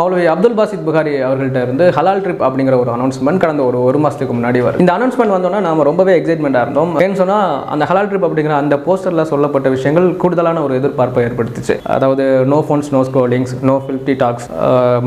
மௌலவி அப்துல் பாசித் புகாரி அவர்கள்ட்ட இருந்து ஹலால் ட்ரிப் அப்படிங்கிற ஒரு அனௌன்ஸ்மெண்ட் கடந்த ஒரு ஒரு மாதத்துக்கு முன்னாடி வரும் இந்த அனௌன்ஸ்மெண்ட் வந்தோன்னா நாம ரொம்பவே எக்ஸைட்மெண்ட்டாக இருந்தோம். ஏன்னு சொன்னால் அந்த ஹலால் ட்ரிப் அப்படிங்கிற அந்த போஸ்டரில் சொல்லப்பட்ட விஷயங்கள் கூடுதலான ஒரு எதிர்பார்ப்பை ஏற்படுத்துச்சு. அதாவது no phones no scrollings no filthy talks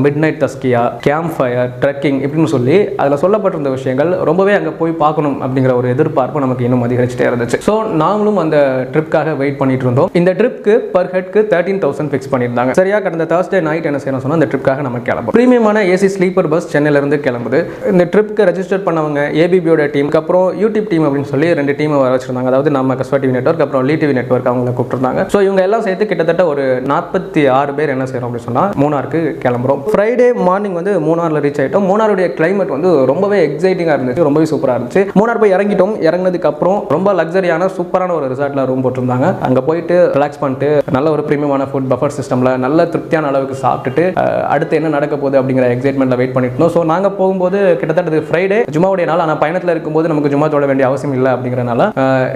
midnight தஸ்கியா campfire trekking இப்படின்னு சொல்லி அதில் சொல்லப்பட்டிருந்த விஷயங்கள் ரொம்பவே அங்கே போய் பார்க்கணும் அப்படிங்கிற ஒரு எதிர்பார்ப்பு நமக்கு இன்னும் அதிகரிச்சுட்டே இருந்துச்சு. ஸோ நாமளும் அந்த ட்ரிப்காக வெயிட் பண்ணிட்டு இருந்தோம். இந்த ட்ரிப்க்கு பர் ஹெட்க்கு தேர்ட்டீன் தௌசண்ட் ஃபிக்ஸ் பண்ணியிருந்தாங்க. சரியா கடந்த தேர்ஸ்டே நைட் என்ன செய்யணும் சொன்னால் அந்த ட்ரிப்காக நம்ம கிளம்பும் ப்ரீமியமான ஏசி ஸ்லீப்பர் பஸ் சென்னையிலேருந்து கிளம்புது. இந்த ட்ரிப்க்கு ரெஜிஸ்டர் பண்ணவங்க ஏபிபியோட டீமுக்கு அப்புறம் யூடியூப் டீம் அப்படின்னு சொல்லி ரெண்டு டீம் வர வச்சிருந்தாங்க. அதாவது நம்ம கஸ்வா டிவி நெட்ஒர்க் அப்புறம் லீ டிவி நெட்ஒர்க் அவங்க கூப்பிட்டுருந்தாங்க. ஸோ இவங்க எல்லாம் சேர்த்து கிட்டத்தட்ட ஒரு நாற்பத்தி ஆறு பேர் என்ன செய்கிறோம் அப்படின்னு சொன்னால் மூணாருக்கு கிளம்புறோம். ஃப்ரைடே மார்னிங் வந்து மூணாரில் ரீச் ஆகிட்டோம் மூணாருடைய கிளைமேட் வந்து ரொம்பவே எக்ஸைட்டிங்காக இருந்துச்சு. ரொம்பவே சூப்பராக இருந்துச்சு. மூணார் போய் இறங்கிட்டோம். இறங்கினதுக்கு அப்புறம் ரொம்ப லக்ஸரியான சூப்பரான ஒரு ரிசார்ட்டில் ரூம் போட்டிருந்தாங்க. அங்கே போயிட்டு ரிலாக்ஸ் பண்ணிட்டு நல்ல ஒரு ப்ரீமியமான ஃபுட் பஃபர் சிஸ்டமில் நல்ல திருப்தியான அளவுக்கு சாப்பிட்டுட்டு அடுத்த அடுத்து என்ன நடக்க போகுது அப்படிங்கிற எக்ஸைட்மெண்ட்டில் வெயிட் பண்ணிட்டு இருந்தோம். ஸோ நாங்கள் போகும்போது கிட்டத்தட்ட இது ஃப்ரைடே ஜுமாவுடைய நாள். ஆனால் பயணத்தில் இருக்கும்போது நமக்கு ஜுமா தொழ வேண்டிய அவசியம் இல்லை அப்படிங்கிறனால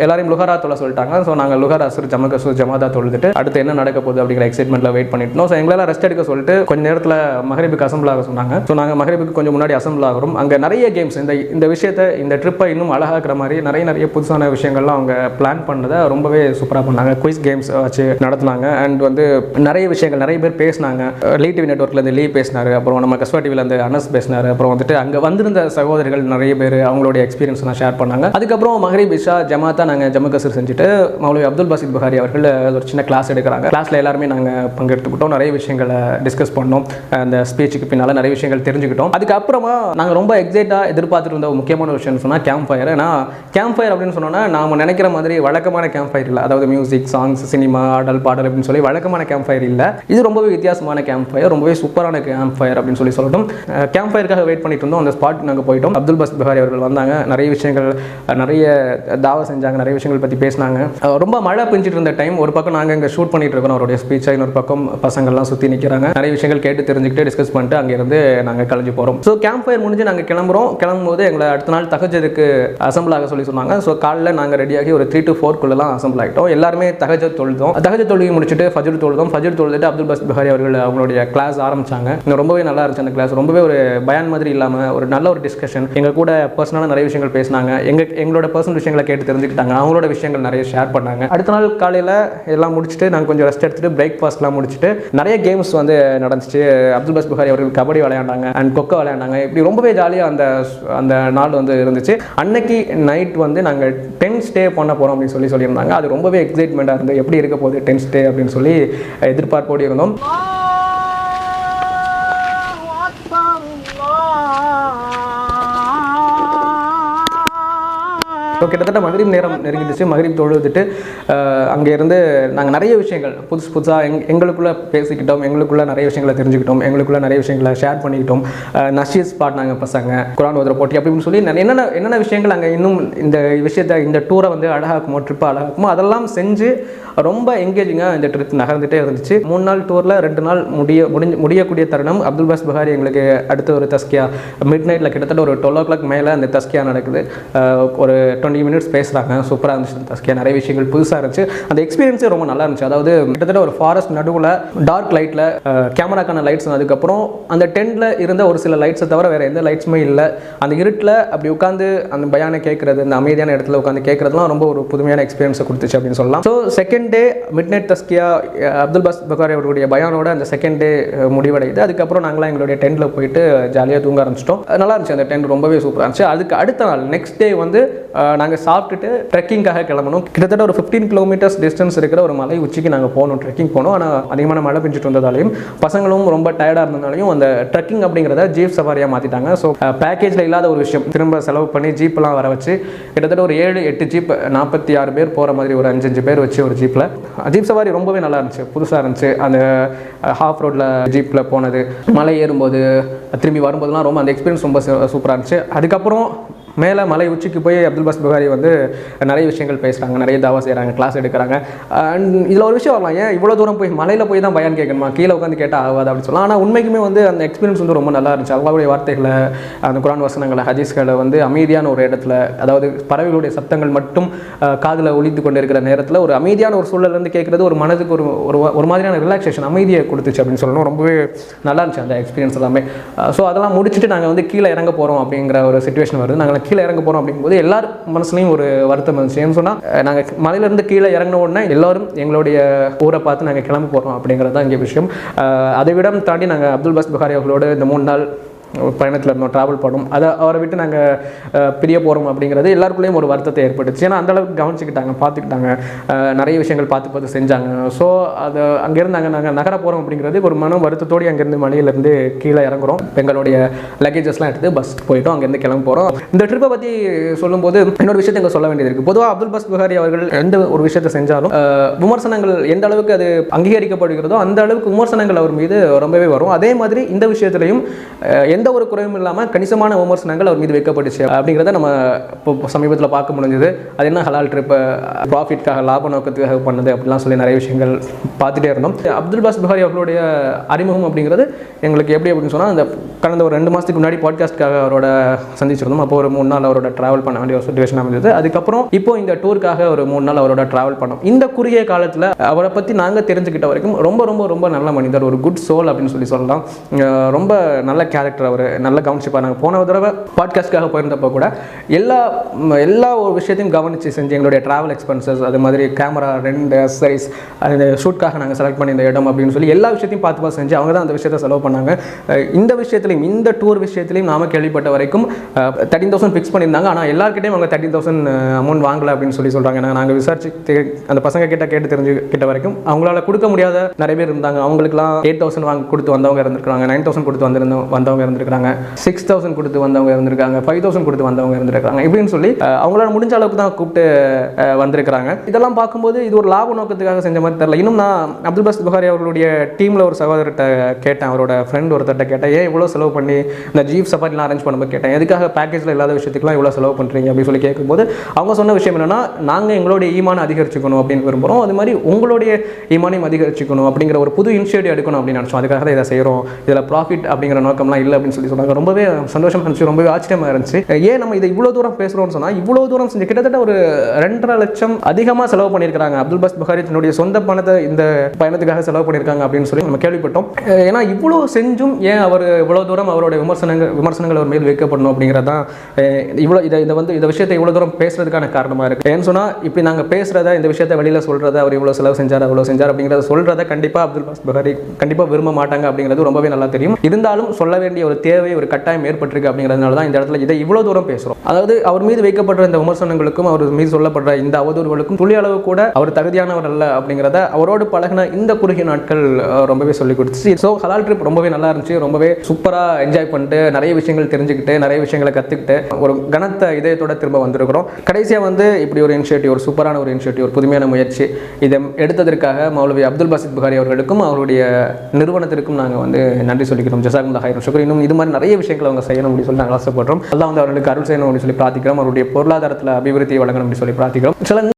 எல்லாரையும் லுஹரா தொழ சொல்லிட்டாங்க. ஸோ நாங்கள் லுஹர் அசுர் ஜமகசு ஜமாதா தொழுதுட்டு அடுத்து என்ன நடக்க போகுது அப்படிங்கிற எக்ஸைட்மெண்ட்டில் வெயிட் பண்ணிட்டு இருந்தோம். ஸோ எங்களால் ரெஸ்ட் எடுக்க சொல்லிட்டு கொஞ்ச நேரத்தில் மகரிபுக்கு அசம்பிள் ஆக சொன்னாங்க. ஸோ நாங்கள் மகரிபுக்கு கொஞ்சம் முன்னாடி அசம்பிள் ஆகிறோம். அங்கே நிறைய கேம்ஸ் இந்த இந்த விஷயத்தை இந்த ட்ரிப்பை இன்னும் அழகாக்குற மாதிரி நிறைய நிறைய புதுசான விஷயங்கள்லாம் அவங்க பிளான் பண்ணதை ரொம்பவே சூப்பராக பண்ணாங்க. குயிஸ் கேம்ஸ் வச்சு நடத்துனாங்க. அண்ட் வந்து நிறைய விஷயங்கள் நிறைய பேர் பேசினாங்க. லீ டிவி நெட்ஒர்க்லேருந்து லீ பேசினார். அப்புறம் நம்ம கஸ்வா டிவிலேருந்து அனஸ் பேசினார். அப்புறம் வந்துட்டு அங்கே வந்திருந்த சகோதரிகள் நிறைய பேர் அவங்களுடைய எக்ஸ்பீரியன்ஸ்லாம் ஷேர் பண்ணாங்க. அதுக்கப்புறம் மஹரி இஷா ஜமாத்தா நாங்கள் ஜம்மு கசூர் செஞ்சுட்டு மௌலவி அப்துல் பாசித் புகாரி அவர்கள் ஒரு சின்ன கிளாஸ் எடுக்கிறாங்க. கிளாஸில் எல்லாருமே நாங்கள் பங்கெடுத்துக்கிட்டோம். நிறைய விஷயங்களை டிஸ்கஸ் பண்ணோம். அந்த ஸ்பீச்சுக்கு பின்னால் நிறைய விஷயங்கள் தெரிஞ்சுக்கிட்டோம். அதுக்கப்புறமா நாங்கள் ரொம்ப எக்ஸைட்டாக எதிர்பார்த்துட்டு இருந்த முக்கியமான விஷயம்னு சொன்னால் கேம்ப் ஃபயர் ஏன்னா கேம்ப் ஃபயர் அப்படின்னு சொன்னோன்னா நாம் நினைக்கிற மாதிரி வழக்கமான கேம்ப் ஃபயர் இல்லை. அதாவது மியூசிக் சாங்ஸ் சினிமா ஆடல் பாடல் அப்படின்னு சொல்லி வழக்கமான கேம்ப் ஃபயர் இல்லை. இது ரொம்பவே வித்தியாசமான கேம்ப் ஃபயர் ரொம்பவே சூப்பரான கேம்ப் ஃபயர் அப்படின்னு சொல்லி சொல்லட்டும். கேம்ப் ஃபயருக்காக வெயிட் பண்ணிட்டு இருந்தோம். அந்த ஸ்பாட் நாங்கள் போயிட்டோம். அப்துல் பஸ் பிஹாரி அவர்கள் வந்தாங்க. நிறைய விஷயங்கள் நிறைய தாவா செஞ்சாங்க. நிறைய விஷயங்கள் பற்றி பேசினாங்க. ரொம்ப மழை பெஞ்சிட்டு இருந்த டைம் ஒரு பக்கம் நாங்கள் இங்கே ஷூட் பண்ணிட்டு இருக்கோம். அவருடைய ஸ்பீச்சை இன்னொரு பக்கம் பசங்கள்லாம் சுற்றி நிற்கிறாங்க நிறைய விஷயங்கள் கேட்டு தெரிஞ்சுக்கிட்டு டிஸ்கஸ் பண்ணிட்டு அங்கேருந்து நாங்கள் கிளம்பி போகிறோம் ஸோ கேம்ப் ஃபயர் முடிஞ்சு நாங்கள் கிளம்புறோம். கிளம்பும்போது எங்களை அடுத்த நாள் தகஜதுக்கு அசம்பிள் ஆக சொல்லி சொன்னாங்க. ஸோ காலைல நாங்கள் ரெடியாகி ஒரு த்ரீ டு ஃபோர்க்குள்ளெல்லாம் அசம்பிள் ஆகிட்டோம் எல்லாருமே தகஜ தொழுதோம். தகஜ தொழுகி முடிச்சுட்டு ஃபஜர் தொழுதோம். ஃபஜர் தொழுதுட்டு அப்துல் பஸ் பிஹாரி அவர்கள் அவங்களுடைய கிளாஸ் ஆரம்பிச்சாங்க. இங்க ரொம்பவே நல்லா இருந்துச்சு அந்த கிளாஸ் ரொம்பவே ஒரு பயான் மாதிரி இல்லாமல் ஒரு நல்ல ஒரு டிஸ்கஷன் எங்கள் கூட பர்சனலாக நிறைய விஷயங்கள் பேசினாங்க. எங்கள் எங்களோட பர்சனல் விஷயங்களை கேட்டு தெரிஞ்சுக்கிட்டாங்க. அவங்களோட விஷயங்கள் நிறைய ஷேர் பண்ணாங்க. அடுத்த நாள் காலையில் எல்லாம் முடிச்சுட்டு நாங்கள் கொஞ்சம் ரெஸ்ட் எடுத்துட்டு பிரேக்ஃபாஸ்ட்லாம் முடிச்சுட்டு நிறைய கேம்ஸ் வந்து நடந்துச்சு. அப்துல் பஸ் புகாரி அவர்கள் கபடி விளையாண்டாங்க அண்ட் கொக்கோ விளையாண்டாங்க. இப்படி ரொம்பவே ஜாலியாக அந்த அந்த நாள் வந்து இருந்துச்சு. அன்னைக்கு நைட் வந்து நாங்கள் டென்த் ஸ்டே பண்ண போகிறோம் அப்படின்னு சொல்லி சொல்லியிருந்தாங்க. அது ரொம்பவே எக்ஸைட்மெண்ட்டாக இருந்து எப்படி இருக்க போகுது டென்த் ஸ்டே அப்படின்னு சொல்லி எதிர்பார்ப்போடு இருந்தோம். ஸோ கிட்டத்தட்ட மகரீப் நேரம் நெருங்கிடுச்சு. மகரீப் தொழுதுட்டு அங்கேருந்து அங்கே இருந்து நாங்கள் நிறைய விஷயங்கள் புதுசு புதுசாக எங் எங்களுக்குள்ளே பேசிக்கிட்டோம் எங்களுக்குள்ளே நிறைய விஷயங்களை தெரிஞ்சுக்கிட்டோம் எங்களுக்குள்ள நிறைய விஷயங்களை ஷேர் பண்ணிக்கிட்டோம். நஷீஸ் பாடினாங்க பசங்க குரான் ஓதுற போட்டி அப்படின்னு சொல்லி என்னென்ன என்னென்ன விஷயங்கள் அங்கே இன்னும் இந்த விஷயத்தை இந்த டூரை வந்து அழகாக்குமோ ட்ரிப்பை அழகாக்குமோ அதெல்லாம் செஞ்சு ரொம்ப எங்கேஜிங்காக இந்த ட்ரிப் நகர்ந்துட்டே இருந்துச்சு. மூணு நாள் டூரில் ரெண்டு நாள் முடிய முடிஞ்சு முடியக்கூடிய தருணம் அப்துல் பாஸ் புகாரி எங்களுக்கு அடுத்த ஒரு தஸ்கியா மிட் நைட்டில் கிட்டத்தட்ட ஒரு டுவெல் ஓ கிளாக் மேலே அந்த தஸ்கியா நடக்குது. ஒரு டுவெண்ட்டி மினிட்ஸ் பேசுகிறாங்க சூப்பராக இருந்துச்சு. தஸ்கே தஸ்கியா நிறைய விஷயங்கள் புதுசாக இருந்துச்சு. அந்த எக்ஸ்பீரியன்ஸே ரொம்ப நல்லா இருந்துச்சு. அதாவது கிட்டத்தட்ட ஒரு ஃபாரஸ்ட் நடுவில் டார்க் லைட்டில் கேமராக்கான லைட்ஸ் அதுக்கப்புறம் அந்த டென்ட்டில் இருந்த ஒரு சில லைட்ஸை தவிர வேறு எந்த லைட்ஸுமே இல்லை. அந்த இருட்டில் அப்படி உட்காந்து அந்த பயானை கேட்குறது அந்த அமைதியான இடத்துல உட்காந்து கேட்குறதுலாம் ரொம்ப ஒரு புதுமையான எக்ஸ்பீரியன்ஸை கொடுத்துச்சு அப்படின்னு சொல்லலாம். So second day midnight தஸ்கியா அப்துல் பஸ் பகாரி அவருடைய பயானோட அந்த செகண்ட் டே முடிவடையுது. அதுக்கப்புறம் நாங்களாம் எங்களுடைய டென்ட்டில் போயிட்டு ஜாலியாக தூங்க ஆரம்பிச்சிட்டோம். நல்லா இருந்துச்சு. அந்த டென்ட் ரொம்பவே சூப்பராக இருந்துச்சு. அதுக்கு அடுத்த நாள் நெக்ஸ்ட் டே வந்து நாங்கள் சாப்பிட்டுட்டு ட்ரெக்கிங்காக கிளம்பணும். கிட்டத்தட்ட ஒரு ஃபிஃப்டீன் கிலோமீட்டர்ஸ் டிஸ்டன்ஸ் இருக்கிற ஒரு மலை உச்சிக்கு நாங்கள் போனோம் ட்ரெக்கிங் போனோம் ஆனால் அதிகமான மழை பெஞ்சிட்டு வந்ததாலையும் பசங்களும் ரொம்ப டயர்டாக இருந்ததாலையும் அந்த ட்ரெக்கிங் அப்படிங்கிறத ஜீப் சவாரியாக மாற்றிட்டாங்க ஸோ பேக்கேஜில் இல்லாத ஒரு விஷயம். திரும்ப செலவு பண்ணி ஜீப்லாம் வர வச்சு கிட்டத்தட்ட ஒரு ஏழு எட்டு ஜீப் நாற்பத்தி ஆறு பேர் போகிற மாதிரி ஒரு அஞ்சஞ்சு பேர் வச்சு ஒரு ஜீப்பில் ஜீப் சவாரி ரொம்பவே நல்லா இருந்துச்சு. புதுசாக இருந்துச்சு. அந்த ஹாஃப் ரோட்டில் ஜீப்பில் போனது. மலை ஏறும்போது திரும்பி வரும்போதெல்லாம் ரொம்ப அந்த எக்ஸ்பீரியன்ஸ் ரொம்ப சூப்பராக இருந்துச்சு. அதுக்கப்புறம் மேலே மலை உச்சிக்கு போய் அப்துல் பாஸ் புகாரி வந்து நிறைய விஷயங்கள் பேசுகிறாங்க நிறைய தாவா செய்கிறாங்க கிளாஸ் எடுக்கிறாங்க. அண்ட் இதில் ஒரு விஷயம் வரலாம் ஏன் இவ்வளோ தூரம் போய் மலையில் போய் தான் பயன் கேட்கணுமா? கீழே உட்காந்து கேட்டால் ஆகாது அப்படின்னு சொல்லலாம். ஆனால் உண்மைக்குமே வந்து அந்த எக்ஸ்பீரியன்ஸ் வந்து ரொம்ப நல்லா இருந்துச்சு. அல்லாவுடைய வார்த்தைகளை அந்த குரான் வசனங்களை ஹதீஸ்களை வந்து அமைதியான ஒரு இடத்துல அதாவது பறவைகளுடைய சத்தங்கள் மட்டும் காதில் ஒழித்து கொண்டு இருக்கிற நேரத்தில் ஒரு அமைதியான ஒரு சூழல்ல இருந்து கேட்குறது ஒரு மனதுக்கு ஒரு ஒரு ஒரு மாதிரியான ரிலாக்ஸேஷன் அமைதியை கொடுத்துச்சு அப்படின்னு சொல்லணும். ரொம்பவே நல்லா இருந்துச்சு அந்த எக்ஸ்பீரியன்ஸ் எல்லாமே. ஸோ அதெல்லாம் முடிச்சுட்டு நாங்கள் வந்து கீழே இறங்க போகிறோம் அப்படிங்கிற ஒரு சுச்சுவேஷன் வருது. நாங்கள் கீழே இறங்க போகிறோம் அப்படிங்கும்போது எல்லார் மனசுலையும் ஒரு வருத்தம் இருந்துச்சு. ஏன்னு சொன்னால் நாங்கள் மலையிலேருந்து கீழே இறங்கின உடனே எல்லாரும் எங்களுடைய ஊரை பார்த்து நாங்கள் கிளம்ப போகிறோம் அப்படிங்கிறது தான் இங்கே விஷயம். அதை விட தாண்டி நாங்கள் அப்துல் பாஸ் புகாரி அவர்களோட இந்த மூணு நாள் பயணத்தில் இருந்தோம் ட்ராவல் பண்ணோம். அதை அவரை விட்டு நாங்கள் பிரிய போகிறோம் அப்படிங்கிறது எல்லாருக்குள்ளேயும் ஒரு வருத்தத்தை ஏற்பட்டுச்சு. ஏன்னா அந்த அளவுக்கு கவனிச்சுக்கிட்டாங்க பார்த்துக்கிட்டாங்க நிறைய விஷயங்கள் பார்த்து பார்த்து செஞ்சாங்க. ஸோ அது அங்கேருந்து நாங்கள் நாங்கள் நகர போகிறோம் அப்படிங்கிறது ஒரு மன வருத்தத்தோடு அங்கேருந்து மலையிலேருந்து கீழே இறங்குறோம். எங்களுடைய லக்கேஜஸ்லாம் எடுத்து பஸ் போயிட்டோம். அங்கேருந்து கிளம்ப போகிறோம் இந்த ட்ரிப்பை பற்றி சொல்லும்போது இன்னொரு விஷயத்தை இங்கே சொல்ல வேண்டியது இருக்குது பொதுவாக அப்துல் பஸ் புகாரி அவர்கள் எந்த ஒரு விஷயத்தை செஞ்சாலும் விமர்சனங்கள் எந்த அளவுக்கு அது அங்கீகரிக்கப்படுகிறதோ அந்த அளவுக்கு விமர்சனங்கள் அவர் மீது ரொம்பவே வரும். அதே மாதிரி இந்த விஷயத்துலையும் எந்த ஒரு குறையும் இல்லாமல் கணிசமான விமர்சனங்கள் அவர் மீது வைக்கப்பட்டுச்சு. அப்படிங்கிறத நம்ம இப்போ சமீபத்தில் பார்க்க முடிஞ்சது. அது என்ன ஹலால் ட்ரிப் ப்ராஃபிட்காக லாப நோக்கத்துக்காக பண்ணது அப்படிலாம் சொல்லி நிறைய விஷயங்கள் பார்த்துட்டே இருந்தோம். அப்துல் பாஸ் புகாரி அவர்களுடைய அறிமுகம் அப்படிங்கிறது எங்களுக்கு எப்படி அப்படின்னு சொன்னால் அந்த கடந்த ஒரு ரெண்டு மாதத்துக்கு முன்னாடி பாட்காஸ்ட்காக அவரோட சந்திச்சிருந்தோம். அப்போ ஒரு மூணு நாள் அவரோட ட்ராவல் பண்ண வேண்டிய ஒரு சுச்சுவேஷன் அமைஞ்சது. அதுக்கப்புறம் இப்போ இந்த டூருக்காக ஒரு மூணு நாள் அவரோட ட்ராவல் பண்ணோம். இந்த குறுகிய காலத்தில் அவரை பற்றி நாங்கள் தெரிஞ்சுக்கிட்ட வரைக்கும் ரொம்ப ரொம்ப ரொம்ப நல்ல மனிதர் ஒரு குட் சோல் அப்படின்னு சொல்லி சொல்லலாம். ரொம்ப நல்ல கேரக்டர் அவர் நல்ல கவனிச்சுப்பார் நாங்கள் போன தடவை பாட்காஸ்ட்காக போயிருந்தப்போ கூட எல்லா எல்லா ஒரு விஷயத்தையும் கவனித்து செஞ்சு எங்களுடைய ட்ராவல் எக்ஸ்பென்சஸ் அது மாதிரி கேமரா ரெண்டு அசரிஸ் அந்த ஷூட்காக நாங்கள் செலக்ட் பண்ணி இந்த இடம் அப்படின்னு சொல்லி எல்லா விஷயத்தையும் பார்த்து பார்த்து செஞ்சு அவங்க தான் அந்த விஷயத்தை செலவு பண்ணாங்க. இந்த விஷயத்துலையும் இந்த டூர் விஷயத்துலையும் நாம கேள்விப்பட்ட வரைக்கும் தேர்ட்டின் தௌசண்ட் ஃபிக்ஸ் பண்ணியிருந்தாங்க. ஆனால் எல்லாருக்கிட்டையும் அவங்க தேர்ட்டின் தௌசண்ட் அமௌண்ட் வாங்கல அப்படின்னு சொல்லி சொல்கிறாங்க நாங்கள் விசாரிச்சு அந்த பசங்க கிட்ட கேட்டு தெரிஞ்சு கிட்ட வரைக்கும் அவங்களால கொடுக்க முடியாத நிறைய பேர் இருந்தாங்க. அவங்களுக்குலாம் எயிட் தௌசண்ட் வாங்க கொடுத்து வந்தவங்க இருந்திருக்காங்க நைன் தௌசண்ட் கொடுத்து வந்திருந்த வந்தவங்க இருந்திருக்காங்க சிக்ஸ் தௌசண்ட் கொடுத்து வந்தவங்க இருந்திருக்காங்க ஃபைவ் தௌசண்ட் கொடுத்து வந்தவங்க இருந்திருக்காங்க இப்படின்னு சொல்லி அவங்களால முடிஞ்ச அளவுக்கு தான் கூப்பிட்டு வந்திருக்கிறாங்க. இதெல்லாம் பார்க்கும்போது இது ஒரு லாப நோக்கத்துக்காக செஞ்ச மாதிரி தெரியல. இன்னும் நான் அப்துல் பாஸ் புகாரி அவர்களுடைய டீமில் ஒரு சகோதரர்கிட்ட கேட்டேன். அவரோட ஃப்ரெண்ட் ஒருத்தர்கிட்ட கேட்டேன். ஏன் இவ்வளோ செலவு பண்ணி இந்த ஜீப் சஃபாரிலாம் அரேஞ்ச் பண்ணும்போது? கேட்டேன். எதுக்காக பேக்கேஜில் இல்லாத விஷயத்துக்குலாம் இவ்வளோ செலவு பண்ணுறீங்க அப்படின்னு சொல்லி கேட்கும்போது அவங்க சொன்ன விஷயம் என்னென்னா நாங்கள் எங்களுடைய ஈமானை அதிகரிச்சுக்கணும் அப்படின்னு விரும்புகிறோம் அது மாதிரி உங்களுடைய ஈமானையும் அதிகரிச்சுக்கணும் அப்படிங்கிற ஒரு புது இனிஷியேட்டிவ் எடுக்கணும் அப்படின்னு நினச்சோம். அதுக்காக தான் இதை செய்கிறோம் இதில் ப்ராஃபிட் அப்படிங்கிற நோக்கம்லாம் இல்லை அப்படின்னு சொல்லி சொன்னாங்க. ரொம்பவே சந்தோஷம் இருந்துச்சு. ரொம்பவே ஆச்சரியமாக இருந்துச்சு. ஏன் நம்ம இதை இவ்வளோ தூரம் பேசுகிறோம்னு சொன்னால் இவ்வளோ தூரம் செஞ்சு கிட்டத்தட்ட ஒரு ரெண்டரை லட்சம் அதிகமாக செலவு பண்ணியிருக்காங்க அப்துல் பாஸ் புகாரி தன்னுடைய சொந்த பணத்தை இந்த பயணத்துக்காக செலவு பண்ணியிருக்காங்க அப்படின்னு சொல்லி நம்ம கேள்விப்பட்டோம். ஏன்னா இவ்வளோ செஞ்சும் ஏன் அவர் இவ்வளோ தூரம் அவருடைய விமர்சனங்கள் விமர்சனங்கள் அவர் மேல் வைக்கப்படணும் அப்படிங்கிறது தான் இவ்வளோ இதை இதை வந்து இந்த விஷயத்தை இவ்வளோ தூரம் பேசுறதுக்கான காரணமாக இருக்குது ஏன்னு சொன்னால் இப்படி நாங்கள் பேசுகிறத இந்த விஷயத்தை வெளியில் சொல்கிறத அவர் இவ்வளோ செலவு செஞ்சார் அவ்வளோ செஞ்சார் அப்படிங்கிறத சொல்கிறத கண்டிப்பாக அப்துல் பாஸ் புகாரி கண்டிப்பாக விரும்ப மாட்டாங்க அப்படிங்கிறது ரொம்பவே நல்லா தெரியும். இருந்தாலும் சொல்ல வேண்டிய ஒரு தேவை ஒரு கட்டாயம் ஏற்பட்டிருக்கு அப்படிங்கிறதுனால தான் இந்த இடத்துல இதை இவ்வளோ தூரம் பேசுகிறோம் அதாவது அவர் மீது வைக்கப்படுற இந்த விமர்சனங்களுக்கும் அவர் மீது சொல்லப்படுற இந்த அவதூறுகளுக்கும் துளி அளவு கூட அவர் தகுதியானவர் அல்ல அப்படிங்கிறத அவரோடு பழகின இந்த குறுகிய நாட்கள் ரொம்பவே சொல்லி கொடுத்துச்சு. ஸோ ஹலால் ட்ரிப் ரொம்பவே நல்லா இருந்துச்சு. ரொம்பவே சூப்பராக என்ஜாய் பண்ணிட்டு நிறைய விஷயங்கள் தெரிஞ்சுக்கிட்டு நிறைய விஷயங்களை கற்றுக்கிட்டு ஒரு கனத்த இதயத்தோட திரும்ப வந்திருக்கிறோம். கடைசியாக வந்து இப்படி ஒரு இனிஷியேட்டிவ் ஒரு சூப்பரான ஒரு இனிஷியேட்டிவ் ஒரு புதுமையான முயற்சி இதை எடுத்ததற்காக மௌலவி அப்துல் பாசித் புகாரி அவர்களுக்கும் அவருடைய நிறுவனத்திற்கும் நாங்கள் வந்து நன்றி சொல்லிக்கிறோம். ஜசாகுல்லா ஹைரம் சுகர் இன்னும் இது மாதிரி நிறைய விஷயங்களை அவங்க செய்யணும் அப்படின்னு சொல்லி நாங்கள் ஆசைப்படுறோம். அல்லாஹ் வந்து அவர்களுக்கு அருள் செய்யணும் அப்படின்னு சொல்லி பிரார்த்திக்கிறோம். அவருடைய பொருளாதாரத்தில் அபிவிருத்தி வழங்கணும் அப்படின்னு சொல்லி பிரார்த்திக்கிறோம். சில